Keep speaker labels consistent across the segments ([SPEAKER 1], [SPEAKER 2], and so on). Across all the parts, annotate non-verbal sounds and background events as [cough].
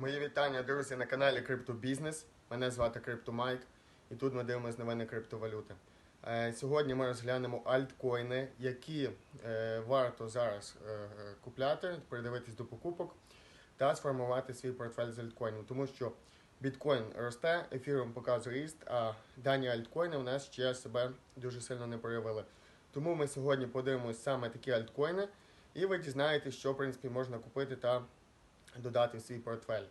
[SPEAKER 1] Мої вітання, друзі, на каналі Криптобізнес. Мене звати CryptoMike і тут ми дивимося новини криптовалюти. Е, Сьогодні ми розглянемо альткоїни, які е, варто зараз е, купляти, придивитись до покупок та сформувати свій портфель з альткоїнів. Тому що біткоін росте, ефіром показує ріст, а дані альткоїни у нас ще себе дуже сильно не проявили. Тому ми сьогодні подивимося саме такі альткоїни, і ви дізнаєтесь, що в принципі можна купити та додати в свій портфель.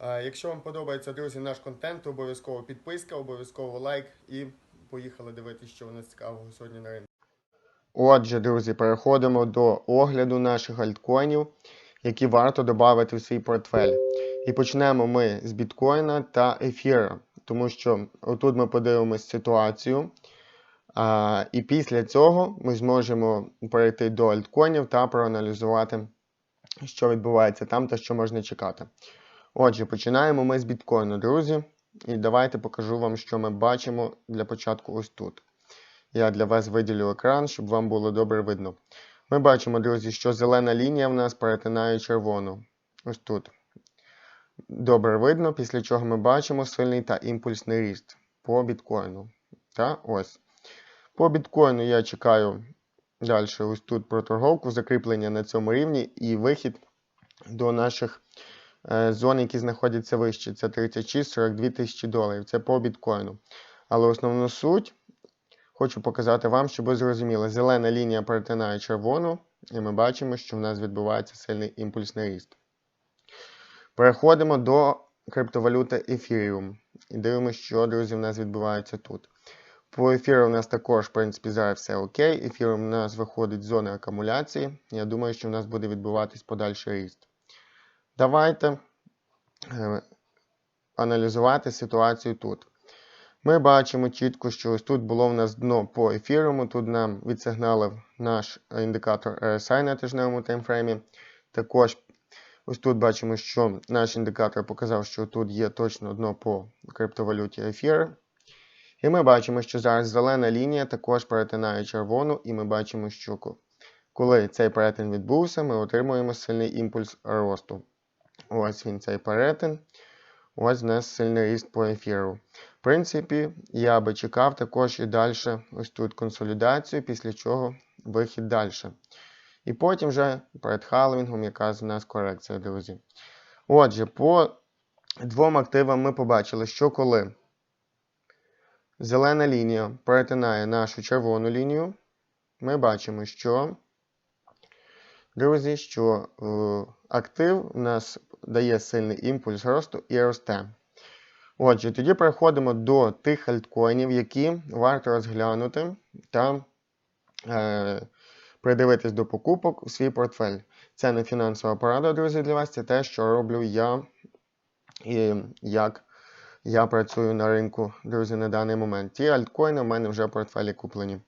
[SPEAKER 1] Е, Якщо вам подобається, друзі, наш контент, обов'язково підписка, обов'язково лайк і поїхали дивитися, що у нас цікавого сьогодні на ринку. Отже, друзі, переходимо до огляду наших альткоїнів, які варто додати в свій портфель. І почнемо ми з біткоїна та ефіра, тому що отут ми подивимось ситуацію. І після цього ми зможемо перейти до альткоїнів та проаналізувати, що відбувається там та що можна чекати. Отже, починаємо ми з біткоїну, друзі. І давайте покажу вам, що ми бачимо для початку ось тут. Я для вас виділю екран, щоб вам було добре видно. Ми бачимо, друзі, що зелена лінія в нас перетинає червону. Ось тут. Добре видно, після чого ми бачимо сильний та імпульсний ріст по біткоїну. Та ось. По біткоїну я чекаю далі ось тут проторговку, закріплення на цьому рівні і вихід до наших е, зон, які знаходяться вище. Це 36-42 тисячі доларів. Це по біткоїну. Але основну суть хочу показати вам, щоб ви зрозуміли. Зелена лінія перетинає червону, і ми бачимо, що в нас відбувається сильний імпульсний ріст. Переходимо до криптовалюти Ethereum. І дивимося, що, друзі, в нас відбувається тут. По ефіру у нас також, в принципі, зараз все окей. Ефір у нас виходить з зони акумуляції. Я думаю, що в нас буде відбуватись подальший ріст. Давайте е, аналізувати ситуацію тут. Ми бачимо чітко, що ось тут було в нас дно по ефіруму. Тут нам відсигналив наш індикатор RSI на тижневому таймфреймі. Також ось тут бачимо, що наш індикатор показав, що тут є точно дно по криптовалюті ефір. І ми бачимо, що зараз зелена лінія також перетинає червону, і ми бачимо, що коли цей перетин відбувся, ми отримуємо сильний імпульс росту. Ось він цей перетин. Ось в нас сильний ріст по ефіру. В принципі, я би чекав також і далі ось тут консолідацію, після чого вихід далі. І потім вже перед халвінгом якраз у нас корекція, друзі. Отже, по двом активам ми побачили, що коли зелена лінія перетинає нашу червону лінію, ми бачимо, що, друзі, що е, актив у нас дає сильний імпульс росту і росте. Отже, тоді переходимо до тих альткоїнів, які варто розглянути та е, придивитись до покупок у свій портфель. Це не фінансова порада, друзі, для вас, це те, що роблю я і як я працюю на ринку, друзі, на даний момент. Ті альткоїни в мене вже в портфелі куплені.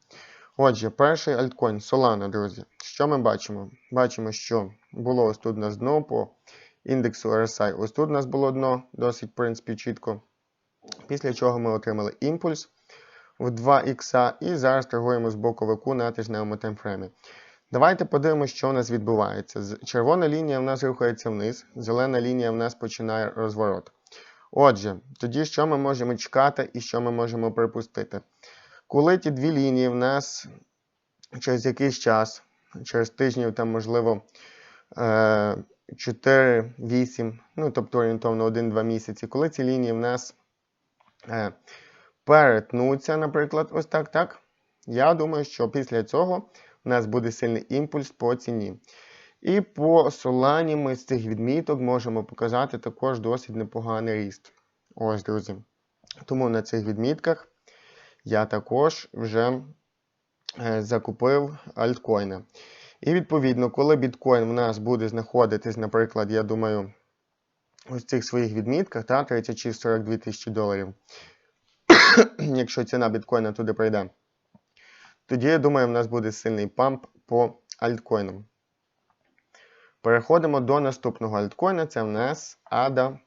[SPEAKER 1] Отже, перший альткоін Solana, друзі. Що ми бачимо? Бачимо, що було ось тут у нас дно по індексу RSI. Ось тут у нас було дно, досить, в принципі, чітко. Після чого ми отримали імпульс в 2 х і зараз торгуємо з боковику на тижневому таймфреймі. Давайте подивимося, що у нас відбувається. Червона лінія в нас рухається вниз, зелена лінія в нас починає розворот. Отже, тоді що ми можемо чекати і що ми можемо припустити? Коли ті дві лінії в нас через якийсь час, через тижнів, там, можливо, е, 4-8, ну, тобто орієнтовно 1-2 місяці, коли ці лінії в нас е, перетнуться, наприклад, ось так, так, я думаю, що після цього у нас буде сильний імпульс по ціні. І по Solana ми з цих відміток можемо показати також досить непоганий ріст. Ось, друзі. Тому на цих відмітках я також вже е, закупив альткоїни. І відповідно, коли біткоін в нас буде знаходитись, наприклад, я думаю, ось цих своїх відмітках, та 36-42 тисячі доларів, [coughs] якщо ціна біткоїна туди прийде, тоді, я думаю, в нас буде сильний памп по альткоїнам. Переходимо до наступного альткоїна. Це в нас ADA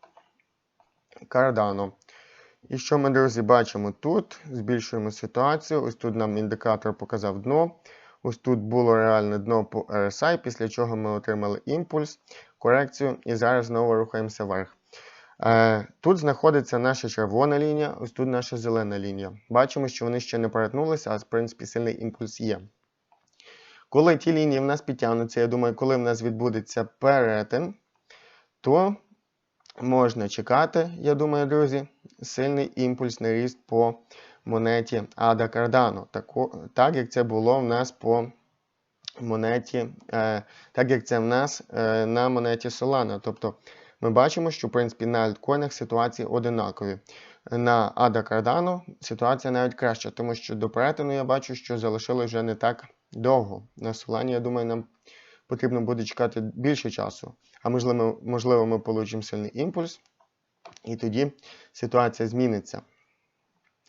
[SPEAKER 1] Cardano. І що ми, друзі, бачимо тут? Збільшуємо ситуацію. Ось тут нам індикатор показав дно. Ось тут було реальне дно по RSI, після чого ми отримали імпульс. корекцію і зараз знову рухаємося вверх. Е, Тут знаходиться наша червона лінія, ось тут наша зелена лінія. Бачимо, що вони ще не перетнулися, а в принципі сильний імпульс є. Коли ті лінії в нас підтягнуться, я думаю, коли в нас відбудеться перетин, то можна чекати, я думаю, друзі, сильний імпульсний ріст по монеті Ада Кардано, так як це було в нас по монеті, е, так як це в нас е, на монеті Solana. Тобто ми бачимо, що в принципі на альткоїнах ситуації одинакові. На Ада Cardano ситуація навіть краща, тому що до перетину я бачу, що залишилось вже не так довго. На Solana, я думаю, нам потрібно буде чекати більше часу. А можливо, можливо ми получимо сильний імпульс, і тоді ситуація зміниться.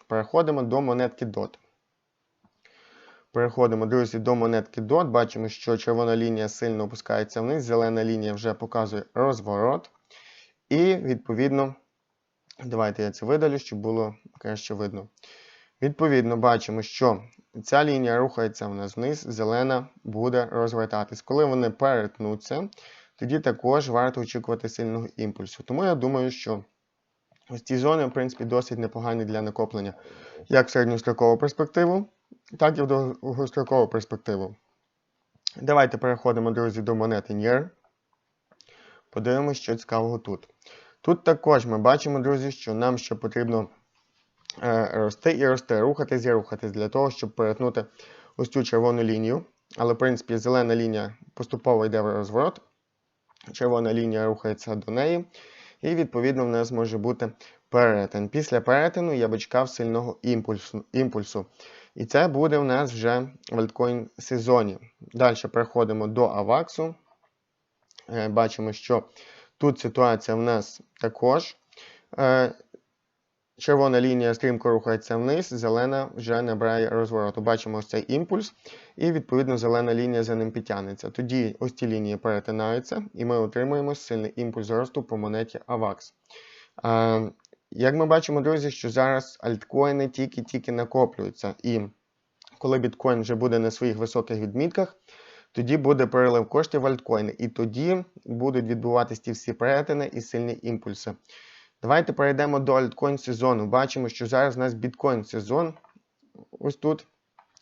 [SPEAKER 1] Переходимо до монетки DOT. Переходимо, друзі, до монетки DOT. Бачимо, що червона лінія сильно опускається вниз, зелена лінія вже показує розворот. І, відповідно, давайте я це видалю, щоб було краще видно. Відповідно, бачимо, що ця лінія рухається в нас вниз, зелена буде розвертатись. Коли вони перетнуться, тоді також варто очікувати сильного імпульсу. Тому я думаю, що ось ці зони, в принципі, досить непогані для накоплення як в середньострокову перспективу, так і в довгострокову перспективу. Давайте переходимо, друзі, до монети NIR. Подивимося, що цікавого тут. Тут також ми бачимо, друзі, що нам ще потрібно рости і рости, рухатись і рухатись для того, щоб перетнути ось цю червону лінію. Але, в принципі, зелена лінія поступово йде в розворот, червона лінія рухається до неї. І, відповідно, в нас може бути перетин. Після перетину я би чекав сильного імпульсу. імпульсу. І це буде в нас вже в альткоін сезоні. Далі переходимо до Аваксу. Е, Бачимо, що тут ситуація в нас також. Червона лінія стрімко рухається вниз, зелена вже набирає розвороту. Бачимо ось цей імпульс, і, відповідно, зелена лінія за ним підтягнеться. Тоді ось ці лінії перетинаються, і ми отримуємо сильний імпульс росту по монеті AVAX. Як ми бачимо, друзі, що зараз альткоїни тільки-тільки накоплюються. І коли біткоін вже буде на своїх високих відмітках, тоді буде перелив коштів в альткоїни. І тоді будуть відбуватися ті всі перетини і сильні імпульси. Давайте перейдемо до альткоін сезону. Бачимо, що зараз у нас біткоін сезон. Ось тут.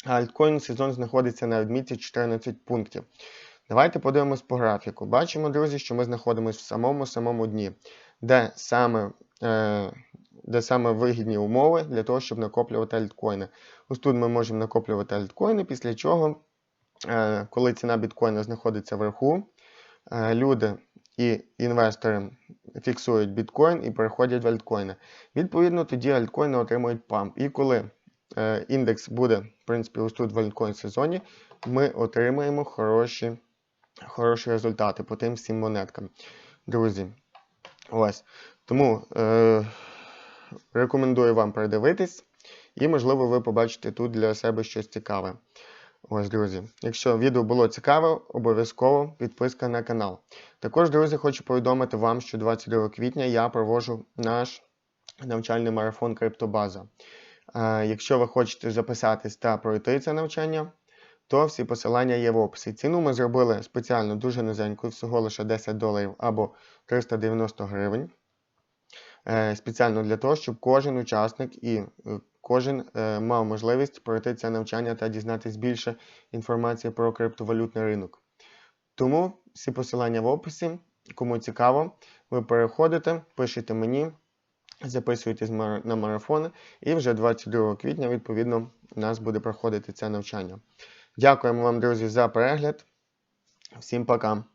[SPEAKER 1] А альткоін сезон знаходиться на відмітці 14 пунктів. Давайте подивимось по графіку. Бачимо, друзі, що ми знаходимося в самому-самому дні, де саме, е, де саме вигідні умови для того, щоб накоплювати альткоїни. Ось тут ми можемо накоплювати альткоїни, після чого, е, коли ціна біткоїна знаходиться вверху, е, люди і інвестори фіксують біткоін і переходять в альткоїни. Відповідно, тоді альткоїни отримують памп. І коли е, індекс буде, в принципі, ось тут в альткоін сезоні, ми отримаємо хороші, хороші результати по тим всім монеткам. Друзі, ось. Тому е, рекомендую вам передивитись, і, можливо, ви побачите тут для себе щось цікаве. Ось, друзі. Якщо відео було цікаве, обов'язково підписка на канал. Також, друзі, хочу повідомити вам, що 22 квітня я проводжу наш навчальний марафон Криптобаза. Е, Якщо ви хочете записатись та пройти це навчання, то всі посилання є в описі. Ціну ми зробили спеціально дуже низенькою, всього лише 10 доларів або 390 гривень. Е, Спеціально для того, щоб кожен учасник і е, кожен е, мав можливість пройти це навчання та дізнатись більше інформації про криптовалютний ринок. Тому всі посилання в описі. Кому цікаво, ви переходите, пишете мені, записуєтесь на марафон, і вже 22 квітня, відповідно, у нас буде проходити це навчання. Дякуємо вам, друзі, за перегляд. Всім пока!